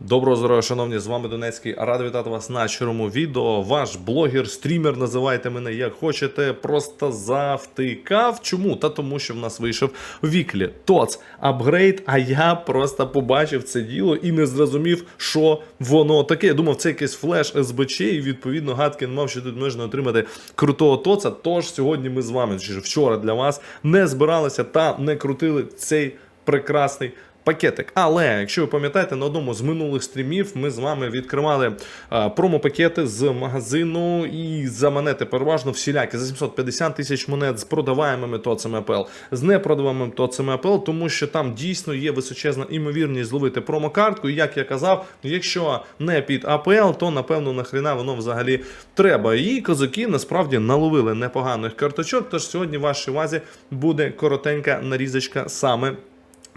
Доброго здоров'я, шановні, з вами Донецький. Радий вітати вас на щирому відео. Ваш блогер, стрімер, називайте мене як хочете. Просто завтикав. Чому? Та тому, що в нас вийшов віклі ТОЦ апгрейд, а я просто побачив це діло і не зрозумів, що воно таке. Я думав, це якийсь флеш СБЧ, і відповідно гадки не мав, що тут можна отримати крутого ТОЦа. Тож сьогодні ми з вами, чи вчора для вас, не збиралися та не крутили цей прекрасний пакетик. Але якщо ви пам'ятаєте, на одному з минулих стрімів ми з вами відкривали а, промо-пакети з магазину і за монети переважно всілякі за 750 тисяч монет з продаваємими тоцами АПЛ, з непродаваємими тоцами АПЛ, тому що там дійсно є височезна імовірність зловити промокартку. І як я казав, якщо не під АПЛ, то напевно нахрена воно взагалі треба. І козаки насправді наловили непоганих карточок. Тож сьогодні в вашій увазі буде коротенька нарізочка саме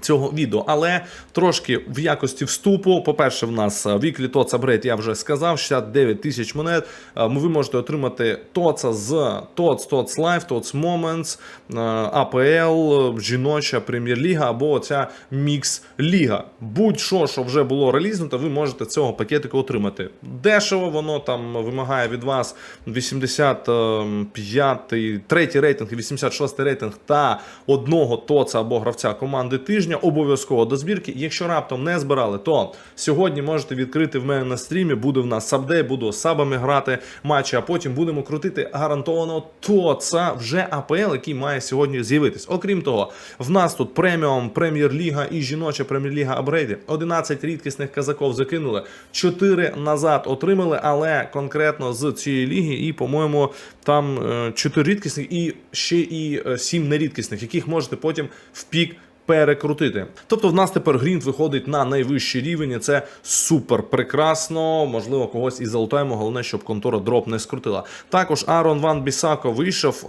цього відео, але трошки в якості вступу. По-перше, в нас віклі Тоца Брейд, я вже сказав, 69 тисяч монет. Е, Ви можете отримати Тоца з Тоц, Тоц Life, Тоц е, АПЛ, жіноча прем'єр-ліга або оця мікс-ліга. Будь-що, що вже було релізнуто, ви можете цього пакетику отримати. Дешево воно там вимагає від вас 85-й, третій рейтинг 86-й рейтинг та одного тоца або гравця команди тижня обов'язково до збірки. Якщо раптом не збирали, то сьогодні можете відкрити в мене на стрімі. Буде в нас сабдей, буду сабами грати матчі, а потім будемо крутити гарантовано тоца вже АПЛ, який має сьогодні з'явитись. Окрім того, в нас тут преміум, прем'єр-ліга і жіноча прем'єр-ліга апгрейді. 11 рідкісних казаков закинули, 4 назад отримали, але конкретно з цієї ліги, і, по-моєму, там 4 рідкісних і ще і 7 нерідкісних, яких можете потім в пік перекрутити. Тобто в нас тепер грінд виходить на найвищий рівень, і це супер прекрасно. Можливо, когось і залутаємо. Головне, щоб контора дроп не скрутила. Також Арон Ван Бісако вийшов.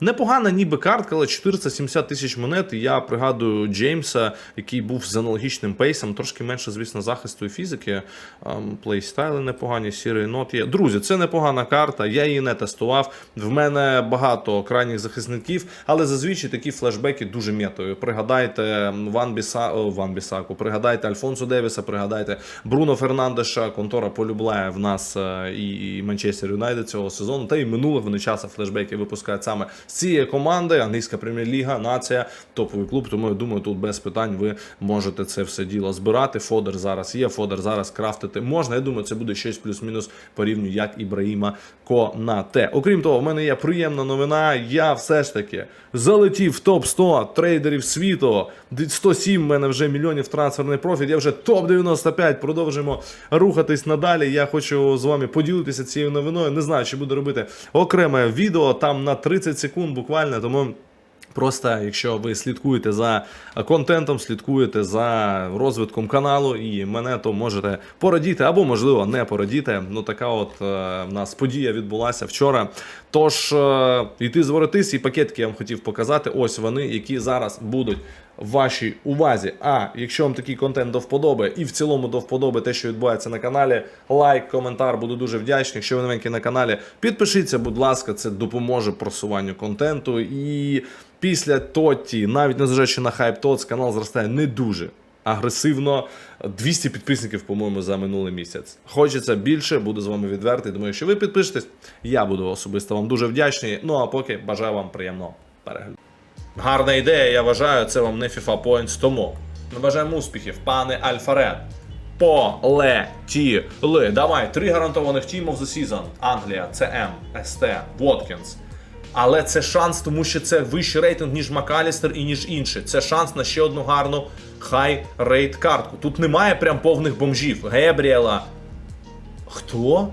Непогана ніби картка, але 470 тисяч монет. І Я пригадую Джеймса, який був з аналогічним пейсом, трошки менше, звісно, захисту і фізики. Ем, Плейстайли непогані, сірий нот є. Друзі, це непогана карта. Я її не тестував. В мене багато крайніх захисників, але зазвичай такі флешбеки дуже м'ятові. Пригадайте Ван Біса... Ван Бісаку, пригадайте Альфонсо Девіса, пригадайте Бруно Фернандеша. Контора полюбляє в нас е, і Манчестер Юнайтед цього сезону. Та й минулих вони часу флешбеки випускають саме з цієї команди. Англійська прем'єр-ліга, нація, топовий клуб. Тому я думаю, тут без питань ви можете це все діло збирати. Фодер зараз є. Фодер зараз крафтити можна. Я думаю, це буде щось плюс-мінус по рівню як Ібраїма Конате. Окрім того, в мене є приємна новина. Я все ж таки залетів в топ 100 трейдерів світу. 107 в мене вже мільйонів трансферний профіт. Я вже топ 95. Продовжуємо рухатись надалі. Я хочу з вами поділитися цією новиною. Не знаю, чи буду робити окреме відео там на 30 секунд буквально. Тому. Просто, якщо ви слідкуєте за контентом, слідкуєте за розвитком каналу і мене, то можете порадіти або, можливо, не порадіти. Ну, така от е, в нас подія відбулася вчора. Тож, е, йти зворотись, і пакетки я вам хотів показати. Ось вони, які зараз будуть вашій увазі. А якщо вам такий контент до вподоби і в цілому до вподоби те, що відбувається на каналі, лайк, коментар, буду дуже вдячний. Якщо ви новенький на каналі, підпишіться, будь ласка, це допоможе просуванню контенту. І після Тоті, навіть незважаючи на хайп ТОЦ, канал зростає не дуже. Агресивно 200 підписників, по-моєму, за минулий місяць. Хочеться більше, буду з вами відвертий. Думаю, якщо ви підпишетесь, я буду особисто вам дуже вдячний. Ну а поки бажаю вам приємного перегляду. Гарна ідея, я вважаю, це вам не FIFA Points, тому бажаємо успіхів, пане Альфаред. Полетіли. Давай, три гарантованих Team of the Season. Англія, ЦМ, СТ, Воткінс. Але це шанс, тому що це вищий рейтинг, ніж Макалістер і ніж інші. Це шанс на ще одну гарну хай рейт картку. Тут немає прям повних бомжів. Гебріела. Хто?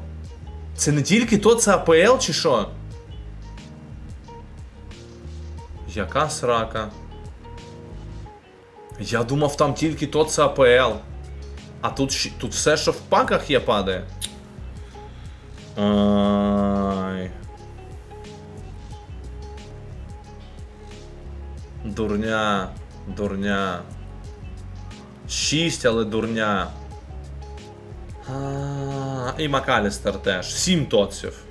Це не тільки то, це АПЛ чи що? Яка срака? Я думав, там тільки то це АПЛ. А тут, тут все, що в паках є, падає. Ай. Дурня, дурня. Шість, але дурня. А, і Макалістер теж. Сім тоців.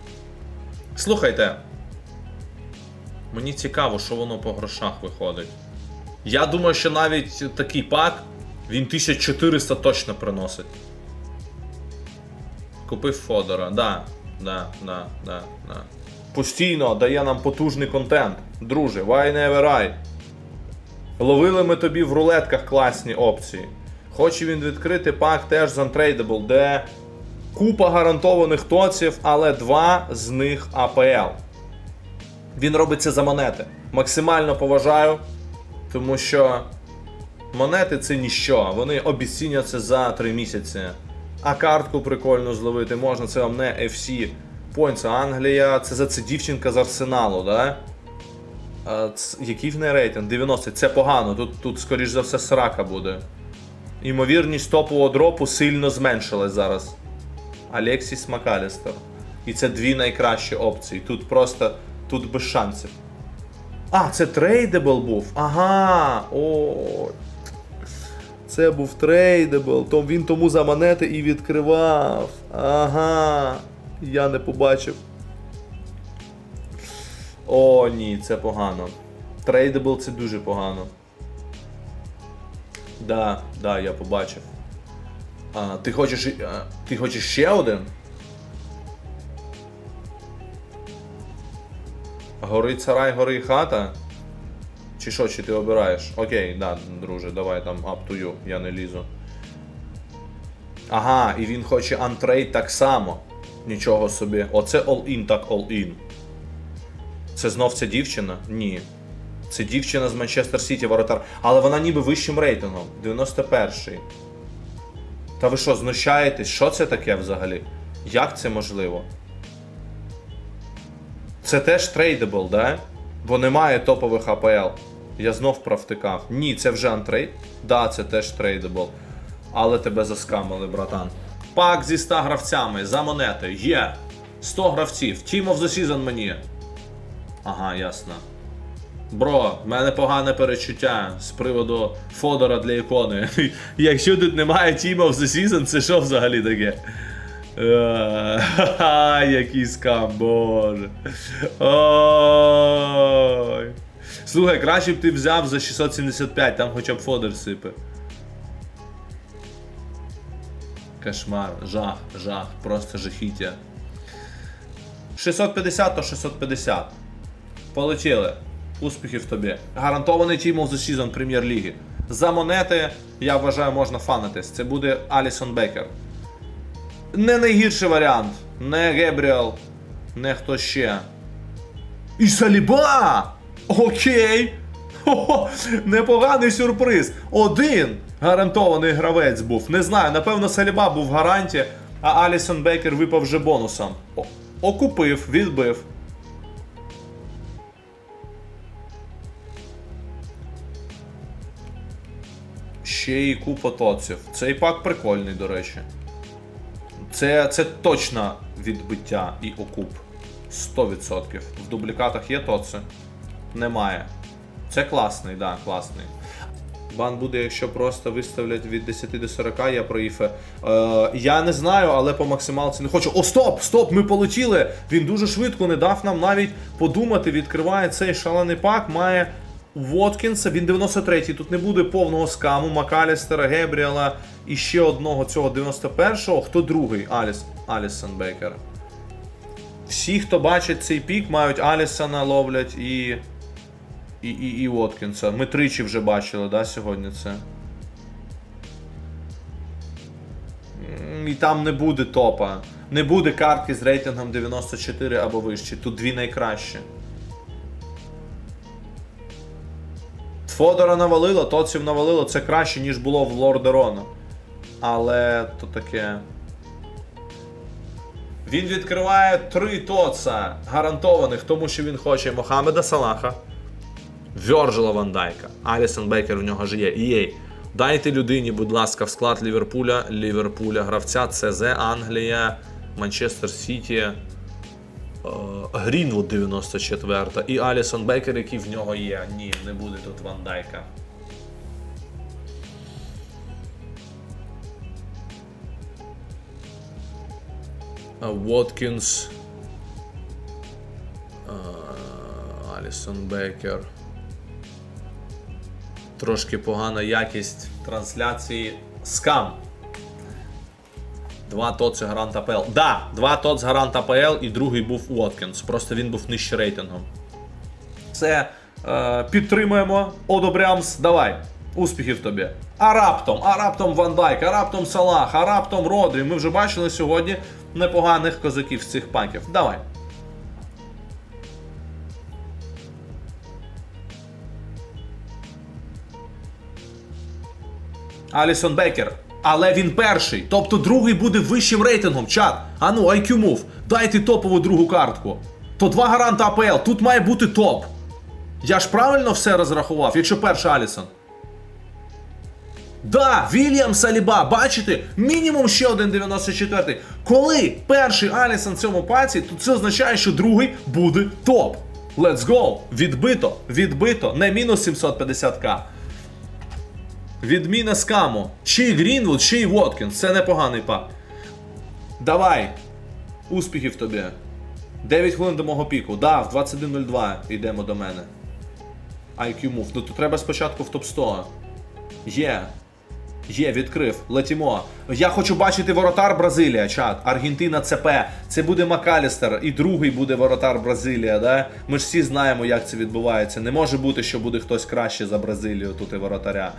Слухайте. Мені цікаво, що воно по грошах виходить. Я думаю, що навіть такий пак Він 1400 точно приносить. Купив Фодора, да, да, да, да, да. Постійно дає нам потужний контент. Друже, why never I? Ловили ми тобі в рулетках класні опції. Хоче він відкрити пак теж з Untradeable, де купа гарантованих тоців, але два з них АПЛ. Він робить це за монети. Максимально поважаю, тому що монети це ніщо. Вони обіцінюються за 3 місяці. А картку прикольно зловити можна, це вам не FC Points Англія, це за це дівчинка з Арсеналу, да? А, ц- який в неї рейтинг? 90. Це погано. Тут, тут скоріш за все, срака буде. Імовірність топового дропу сильно зменшилась зараз. Алексіс Макалістер. І це дві найкращі опції. Тут просто тут без шансів. А, це трейдебл був. Ага. О. Це був трейдебл. То він тому за монети і відкривав. Ага. Я не побачив. О, ні, це погано. Трейдебл це дуже погано. Да, да, я побачив. А, ти хочеш. а, ти хочеш ще один? Горить сарай, горить хата. Чи що, чи ти обираєш? Окей, да, друже, давай там up to you, я не лізу. Ага, і він хоче антрейд так само. Нічого собі. Оце all-in, так all-in. Це знов ця дівчина? Ні. Це дівчина з Манчестер Сіті, воротар. Але вона ніби вищим рейтингом. 91-й. Та ви що, знущаєтесь? Що це таке взагалі? Як це можливо? Це теж трейдабл, да? Бо немає топових АПЛ. Я знов провтикав. Ні, це вже антрейд. Да, це теж трейдабл. Але тебе заскамили, братан. Пак зі 100 гравцями за монети. Є. 100 гравців. Team of the Season мені. Ага, ясно. Бро, в мене погане перечуття з приводу Фодора для ікони. Якщо тут немає Team of the Season, це що взагалі таке? Е, Ха-ха, який скам, боже. Ой. Слухай, краще б ти взяв за 675, там хоча б Фодор сипе. Кошмар, жах, жах, просто жахіття. 650 то 650. Полетіли. Успіхів тобі. Гарантований Team of the Season прем'єр-ліги. За монети, я вважаю, можна фанитись. Це буде Алісон Бекер. Не найгірший варіант. Не Гебріел, не хто ще. І Саліба! Окей! Хо-хо, непоганий сюрприз. Один гарантований гравець був. Не знаю, напевно, Саліба був в гаранті, а Алісон Бекер випав вже бонусом. О- окупив, відбив. Ще й купа тоців. Цей пак прикольний, до речі. Це, це точно відбиття і окуп. 100%. В дублікатах є тоци? Немає. Це класний, да, класний. Бан буде, якщо просто виставлять від 10 до 40, я проїфе. Е, я не знаю, але по максималці не хочу. О, стоп! Стоп! Ми полетіли! Він дуже швидко не дав нам навіть подумати. Відкриває цей шалений пак, має Воткінса, він 93-й. Тут не буде повного скаму. Макалістера, Гебріела і ще одного цього 91-го. Хто другий? Аліс. Алісон Бейкер. Всі, хто бачить цей пік, мають Алісона ловлять і. І, і, і Воткінса. Ми тричі вже бачили, да, сьогодні це. І там не буде топа. Не буде картки з рейтингом 94 або вище. Тут дві найкращі. Фодора навалило, Тоців навалило, це краще, ніж було в Лордерона. Але то таке. Він відкриває три тоца гарантованих, тому що він хоче Мохамеда Салаха, Вьорджела Ван Дайка, Алісон Бейкер в нього ж є. Єй. Дайте людині, будь ласка, в склад Ліверпуля, Ліверпуля, гравця ЦЗ, Англія, Манчестер Сіті, Грінвуд 94 і Алісон Бейкер, який в нього є. Ні, не буде тут Ван Дайка. Воткінс. Алісон Бекер. Трошки погана якість. трансляції скам. Два ТОЦ і гарант АПЛ. Да, два ТОЦ гарант АПЛ і другий був Уоткінс. Просто він був нижче рейтингом. Це е, підтримуємо, одобрямс. Давай. Успіхів тобі. А раптом, а раптом Ван Дайк, а раптом Салах, а раптом Родрі. Ми вже бачили сьогодні непоганих козаків з цих паків. Давай. Алісон Бекер. Але він перший. Тобто другий буде вищим рейтингом. Чат. А ну, IQ Move. Дайте топову другу картку. То два гаранта АПЛ. Тут має бути топ. Я ж правильно все розрахував, якщо перший Алісон. Да, Вільям Саліба, бачите, мінімум ще один 94. Коли перший Алісон в цьому паці, то це означає, що другий буде топ. Let's go! Відбито, відбито, не мінус 750к. Відміна скаму. Й Грінвуд, ще й Воткінс. Це непоганий пак. Давай. Успіхів тобі. 9 хвилин до мого піку. Да, в 21.02 йдемо до мене. IQ Move. Ну то треба спочатку в топ 100. Є. Є, відкрив. Летімо. Я хочу бачити воротар Бразилія, чат. Аргентина ЦП. Це буде Макалістер. І другий буде воротар Бразилія, да? Ми ж всі знаємо, як це відбувається. Не може бути, що буде хтось краще за Бразилію тут і воротаря.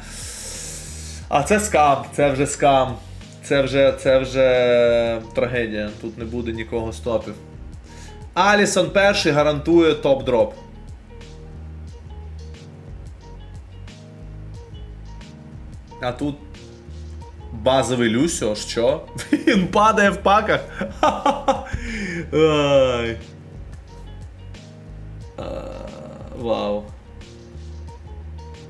А це скам, це вже скам. Це вже, це вже трагедія. Тут не буде нікого стопів. Алісон перший гарантує топ-дроп. А тут базовий Люсьо, що? Він падає в паках. Ай. Вау.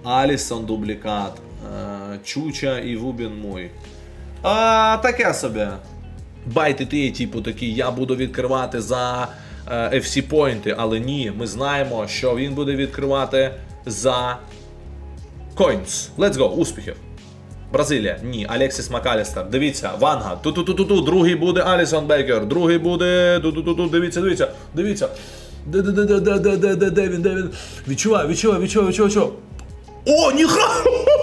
Алісон дублікат. А, Чуча і Вубін мой. А, таке собі. Байте ти, типу, такий, я буду відкривати за е, FC поінти, але ні, ми знаємо, що він буде відкривати за Coins. Let's go, успіхів. Бразилія, ні, Алексіс Макалістер. Дивіться, Ванга. Ту-ту-ту-ту-ту. Другий буде Алісон Бейкер. Другий буде. Ту-ту-ту-ту. Дивіться, дивіться, дивіться. Де, де, де, де, де, де, де, де, де він, де він? Відчуваю, відчуваю, відчуваю, відчуваю, відчуваю. О, ніха!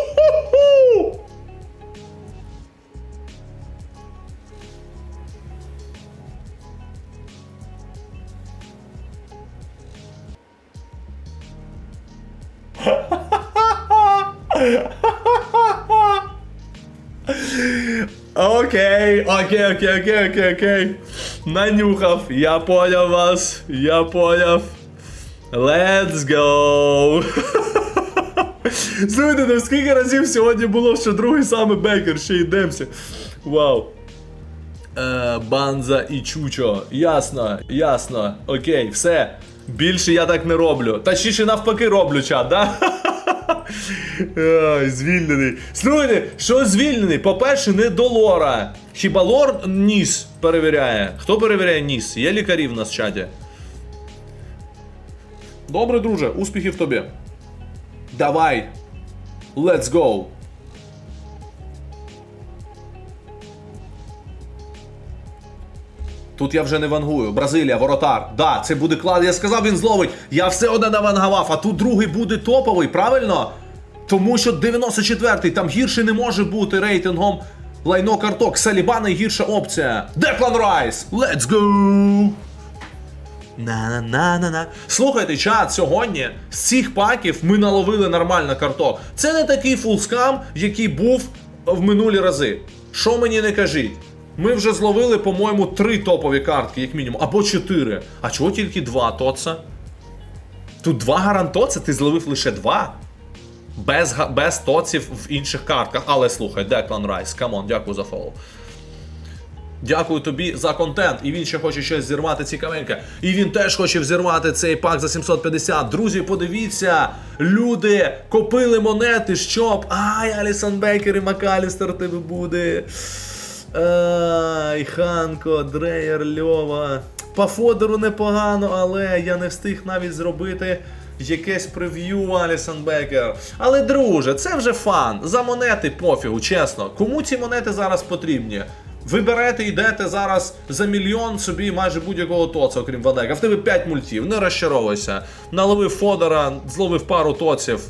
Окей, окей, окей, окей, окей, окей. Нанюхав. Я поняв вас. Я поняв. Let's go. Слухайте, ну скільки разів сьогодні було, що другий саме Бекер, ще йдемося. Вау. Е, Банза і Чучо. Ясно, ясно. Окей, все. Більше я так не роблю. Точніше навпаки роблю чат, да? Звільнений. Слухайте, що звільнений? По-перше, не до лора. Хіба лор ніс перевіряє? Хто перевіряє ніс? Є лікарі в нас в чаті. Добре, друже, успіхів тобі. Давай. Let's go. Тут я вже не вангую. Бразилія, воротар. Да, це буде клад. Я сказав, він зловить. Я все одне навангував, а тут другий буде топовий, правильно? Тому що 94-й там гірше не може бути рейтингом. Лайно карток. Саліба найгірша опція. Деклан Райс. Let's go! На-на-на-на-на. Слухайте, чат, сьогодні з цих паків ми наловили нормально карток. Це не такий фулскам, який був в минулі рази. Що мені не кажіть? Ми вже зловили, по-моєму, три топові картки, як мінімум, або чотири. А чого тільки два тоца? Тут два гарантоца, ти зловив лише два. Без, без тоців в інших картках. Але слухай, Деклан Райс, камон, дякую за фоллоу. Дякую тобі за контент. І він ще хоче щось зірвати цікавеньке. І він теж хоче взірвати цей пак за 750. Друзі, подивіться, люди копили монети, щоб. Ай, Алісон Бейкер і Макалістер тебе буде. Ай, Ханко, Дрейер, Льова. По фодеру непогано, але я не встиг навіть зробити якесь прев'ю Алісон Бекер. Але, друже, це вже фан. За монети пофігу, чесно. Кому ці монети зараз потрібні? Ви берете, йдете зараз за мільйон собі майже будь-якого тоца, окрім Вадека. В тебе 5 мультів, не розчаровуйся. Наловив Фодора, зловив пару тоців.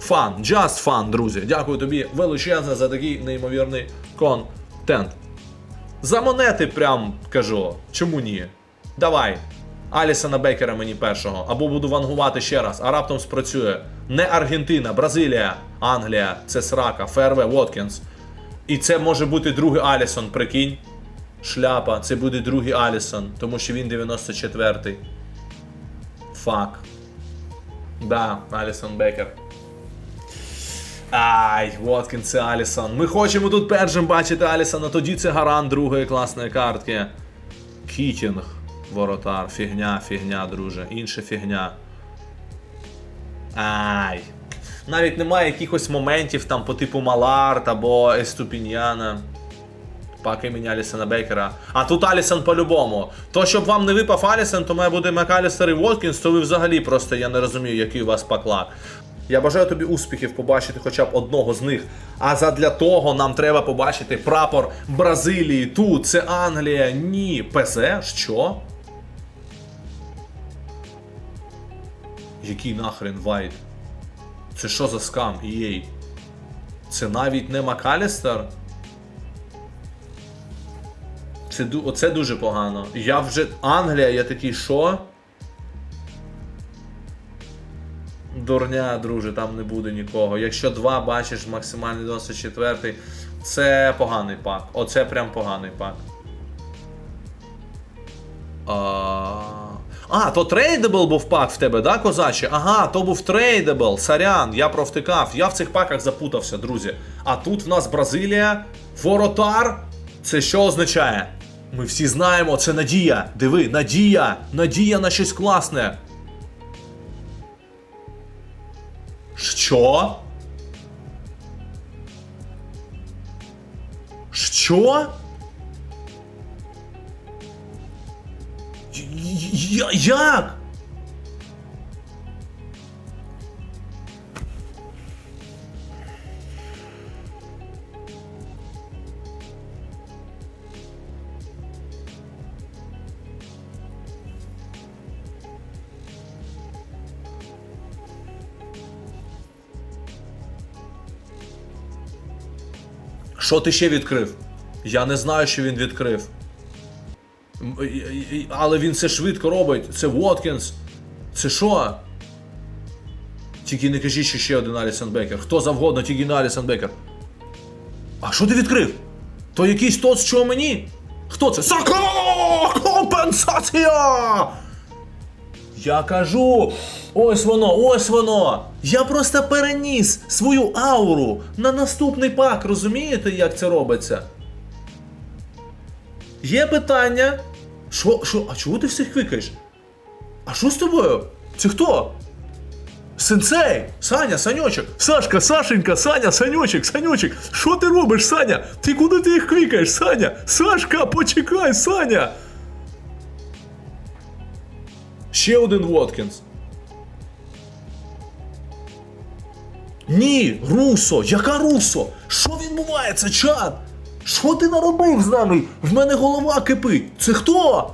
Фан, just fun, друзі. Дякую тобі величезне за такий неймовірний контент. За монети прям кажу. Чому ні? Давай. Алісона Бейкера мені першого. Або буду вангувати ще раз, а раптом спрацює. Не Аргентина, Бразилія, Англія, це срака, ФРВ, Воткінс. І це може бути другий Алісон, прикинь. Шляпа, це буде другий Алісон, тому що він 94-й. Фак. Да, Алісон Бекер. Ай, Воткін, це Алісон. Ми хочемо тут першим бачити Алісона, тоді це гарант другої класної картки. Кітінг, воротар, фігня, фігня, друже. Інша фігня. Ай. Навіть немає якихось моментів там по типу Маларт або Еступіньяна. Пак імені Алісона Бейкера. А тут Алісон по-любому. То, щоб вам не випав Алісон, то має бути Макалістер і Воткінс, то ви взагалі просто я не розумію, який у вас паклак. Я бажаю тобі успіхів побачити хоча б одного з них. А задля того нам треба побачити прапор Бразилії. Тут це Англія. Ні. ПЗ? Що? Який нахрен вайт? Це що за скам? Єй. Це навіть не Макалістер? Це, оце дуже погано. Я вже. Англія, я такий, що? Дурня, друже, там не буде нікого. Якщо два бачиш максимальний 94, це поганий пак. Оце прям поганий пак. А, а, то трейдабл був пак в тебе, да, козаче? Ага, то був трейдабл. Сорян, я провтикав. Я в цих паках запутався, друзі. А тут в нас Бразилія, воротар. Це що означає? Ми всі знаємо, це надія. Диви, надія! Надія на щось класне. Що? Що? Як? Що ти ще відкрив? Я не знаю, що він відкрив. Але він це швидко робить. Це Воткінс. Це що? Тільки не кажіть, що ще один Алісон Бекер. Хто завгодно, тільки не Алісон Бекер. А що ти відкрив? То якийсь тот, що мені? Хто це? Сака! Компенсація! Я кажу, ось воно, ось воно. Я просто переніс свою ауру на наступний пак. Розумієте, як це робиться? Є питання. Що, що, а чого ти всіх кликаєш? А що з тобою? Це хто? Сенсей! Саня, Саньочок! Сашка, Сашенька, Саня, Саньочок, Саньочок! Що ти робиш, Саня? Ти куди ти їх кликаєш, Саня? Сашка, почекай, Саня! Ще один Воткінс. Ні, Русо! Яка Русо? Що відбувається, чат? Що ти наробив з нами? В мене голова кипить. Це хто?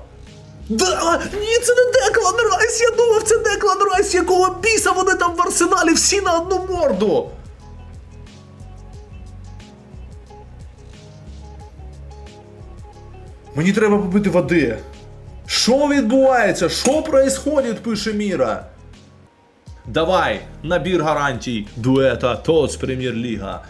Да, ні, це не Деклан Райс, я думав, це Деклан Райс, якого біса вони там в арсеналі всі на одну морду. Мені треба попити води. Що відбувається? Що происходит, пише Міра? Давай, набір гарантій дуета ТОЦ Прем'єр-ліга.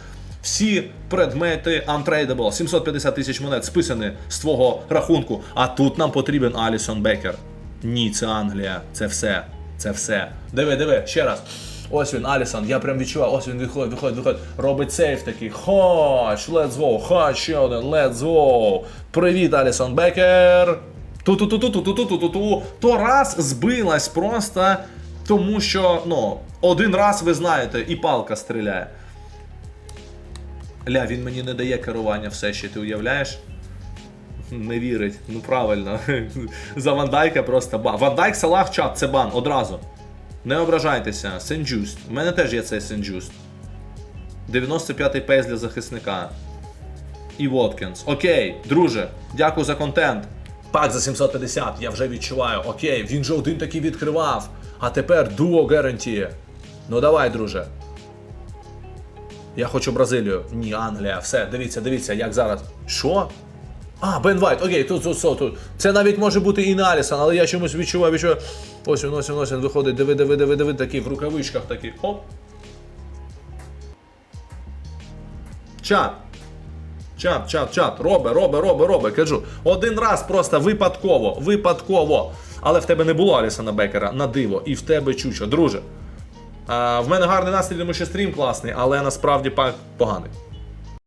Всі предмети untradeable, 750 тисяч монет списані з твого рахунку. А тут нам потрібен Алісон Бекер. Ні, це Англія. Це все. Це все. Диви, диви, ще раз. Ось він, Алісон, я прям відчуваю, ось він виходить, виходить, виходить. Робить сейф такий. Хоч, let's go, хоч, ще один, let's go. Привіт, Алісон Бекер. Ту-ту-ту-ту-ту-ту-ту-ту-ту. То раз збилась просто, тому що, ну, один раз ви знаєте, і палка стріляє. Ля, він мені не дає керування все ще, ти уявляєш? Не вірить, ну правильно. За Вандайка просто бан. Вандайк Салах чат, це бан одразу. Не ображайтеся, Сенджуст. У мене теж є цей Сенджуст. 95-й пейс для захисника. І Воткінс. Окей, друже, дякую за контент. Пак за 750, я вже відчуваю. Окей, він же один такий відкривав. А тепер дуо гарантіє. Ну давай, друже. Я хочу Бразилію. Ні, Англія. Все, дивіться, дивіться, як зараз. Що? А, Бен Вайт, окей, тут, тут, тут, тут. Це навіть може бути і не Алісон, але я чомусь відчуваю, відчуваю. Ось він, ось він, ось він виходить, диви, диви, диви, диви, такий в рукавичках такий. Оп. Чат. Чат, чат, чат. Робе, робе, робе, робе. Кажу. Один раз просто випадково, випадково. Але в тебе не було Алісона Бекера на диво, і в тебе чучо. Друже. В мене гарний настрій, тому що стрім класний, але насправді пак поганий.